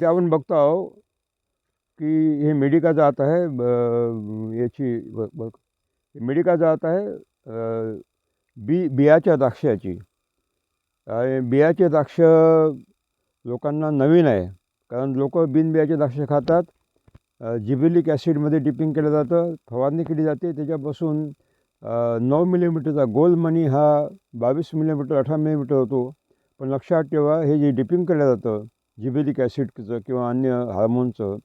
ते आपण बघतो आहो की हे मेडिका जात आहे ब- याची ब- मेडिका जात आहे बी बियाच्या द्राक्षाची. आणि बियाचे द्राक्ष लोकांना नवीन आहे. कारण लोक बिनबियाचे द्राक्ष खातात. जिबिलिक जिबेलिक ॲसिडमध्ये डिपिंग केलं जातं फवारणी केली जाते. त्याच्यापासून नऊ मिलीमीटरचा गोल मनी हा बावीस मिलीमीटर अठरा मिलीमीटर होतो. पण लक्षात ठेवा हे जे डिपिंग केलं जातं जिबेलिक ॲसिडचं किंवा अन्य हार्मोनचं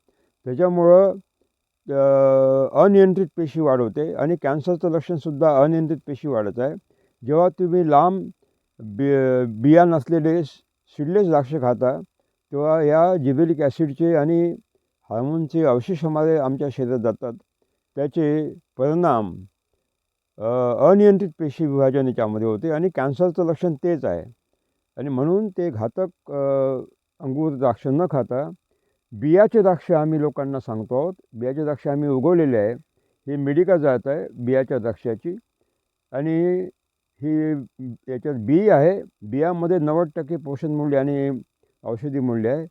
त्याच्यामुळं अनियंत्रित पेशी वाढवते आणि कॅन्सरचं लक्षणसुद्धा अनियंत्रित पेशी वाढत आहे. जेव्हा तुम्ही लांब बि बिया नसलेले सिडलेस द्राक्ष खाता तेव्हा या जिबेलिक ॲसिडचे आणि हार्मोनचे अवशेष हमारे आमच्या शरीरात जातात. त्याचे परिणाम अनियंत्रित पेशी विभाजन याच्यामध्ये होते आणि कॅन्सरचं लक्षण तेच आहे. आणि म्हणून ते घातक अंगूर द्राक्ष न खाता बियाचे द्राक्ष आम्ही लोकांना सांगतो आहोत. बियाचे द्राक्ष आम्ही उगवलेले आहे. ही मेडिका जात आहे बियाच्या द्राक्षाची. आणि ही याच्यात बी आहे. बियामध्ये नव्वद टक्के पोषण मूल्य आणि औषधी मूल्य आहे.